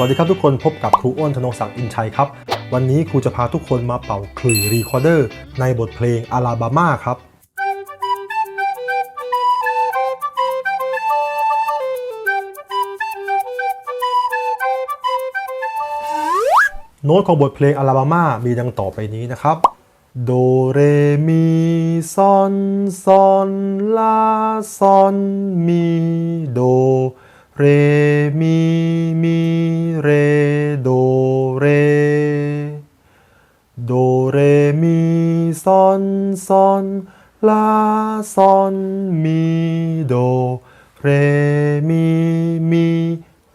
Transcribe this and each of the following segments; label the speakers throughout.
Speaker 1: วัสดีครับทุกคนพบกับครูอ้นธนงศักดิ์อินชัยครับ วันนี้ครูจะพาทุกคนมาเป่าคลุยรีคอร์เดอร์ในบทเพลงอาลาบามาครับโน้ตของบทเพลงอาลาบามามีดังต่อไปนี้นะครับโดเรมีซอนซอนลาซอนมีโด เรมีมีเรโดเร โดเรมีซอนซอนลาซอนมีโด เรมีมี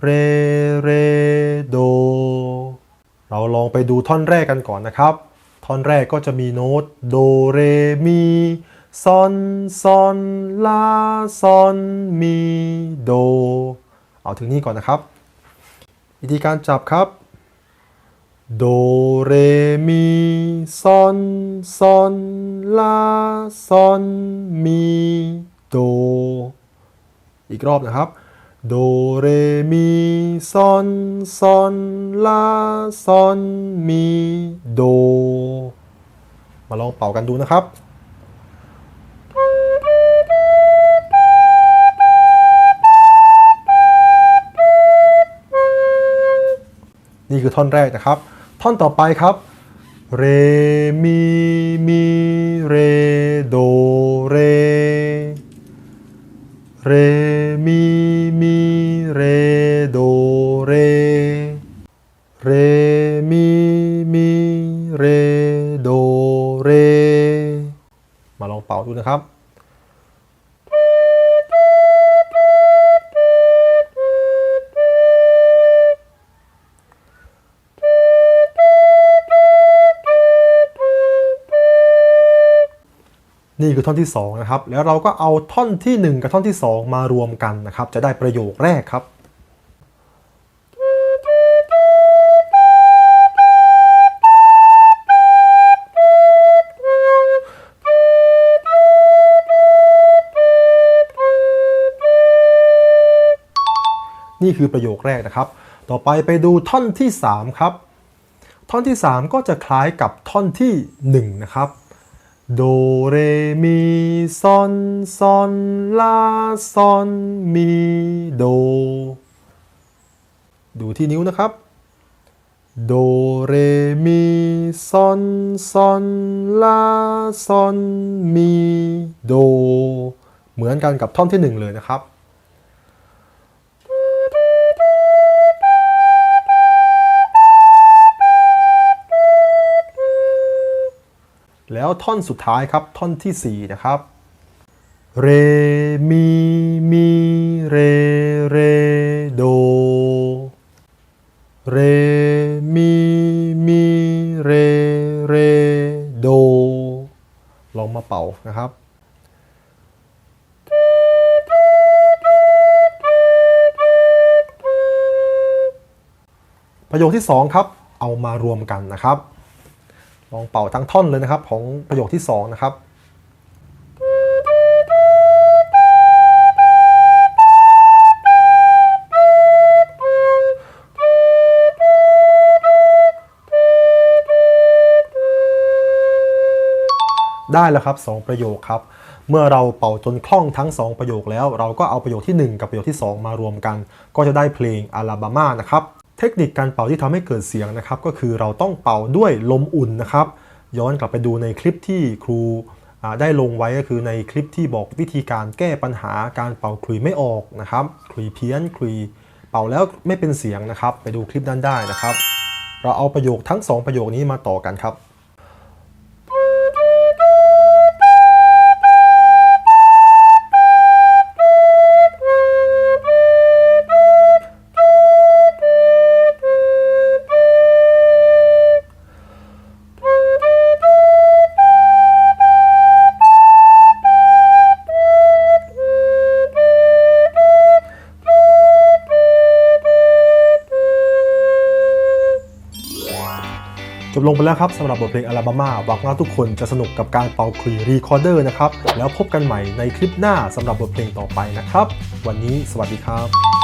Speaker 1: เรเรโด เราลองไปดูท่อนแรกกันก่อนนะครับ ท่อนแรกก็จะมีโน้ตโดเรมีซอนซอนลาซอนมีโด เอาถึงนี้ก่อนนะครับ วิธีการจับครับ โด เร มี ซอน ซอน ลา ซอน มี โด อีกรอบนะครับ โด เร มี ซอน ซอน ลา ซอน มี โด มาลองเป่ากันดูนะครับ นี่คือท่อนแรกนะครับ ท่อนต่อไปครับเรมีมีเรโดเรเรมีมีเรโดเรเรมีมีเรโดเร มาลองเป่าดูนะครับ นี่คือท่อนที่2นะครับแล้วเราก็เอาท่อนที่ 1 กับท่อนที่ 2 มารวมกันนะครับ จะได้ประโยคแรกครับนี่คือประโยคแรกนะครับ ต่อไปไปดูท่อนที่ 3 ครับ ท่อนที่ 3 ก็จะคล้ายกับท่อนที่ 1 นะครับ โดเรมีซอนซอนลาซอนมีโด ดูที่นิ้วนะครับ โดเรมีซอนซอนลาซอนมีโด เหมือนกันกับท่อนที่1เลยนะครับ แล้วท่อนสุดท้ายครับท่อนทีสี่4นะครับเรมีมีเรเรโดเรมีมีเรเรโดลองมาเป่านะครับประโยคที่ 2 ครับ เอามารวมกันนะครับ ลองเป่าทั้งท่อนเลยนะครับ ของประโยคที่2นะครับได้แล้วครับ 2 ประโยคครับ เมื่อเราเป่าจนคล่องทั้ง 2 ประโยคแล้ว เราก็เอาประโยคที่ 1 กับประโยคที่ 2 มารวมกัน ก็จะได้เพลงอาลาบามานะครับ เทคนิคการเป่าที่ทำให้เกิดเสียงนะครับ ก็คือเราต้องเป่าด้วยลมอุ่นนะครับ ย้อนกลับไปดูในคลิปที่ครูได้ลงไว้ก็คือในคลิปที่บอกวิธีการแก้ปัญหาการเป่าคลุยไม่ออกนะครับคลุยเพี้ยนคลุยเป่าแล้วไม่เป็นเสียงนะครับ ไปดูคลิปนั้นได้นะครับ เราเอาประโยคทั้ง 2 ประโยคนี้มาต่อกันครับ ลงไปแล้วครับสำหรับบทเพลงอัลบามาหวังว่าทุกคนจะสนุกกับการเป่าคลีรีคอร์เดอร์นะครับ แล้วพบกันใหม่ในคลิปหน้าสำหรับบทเพลงต่อไปนะครับ วันนี้สวัสดีครับ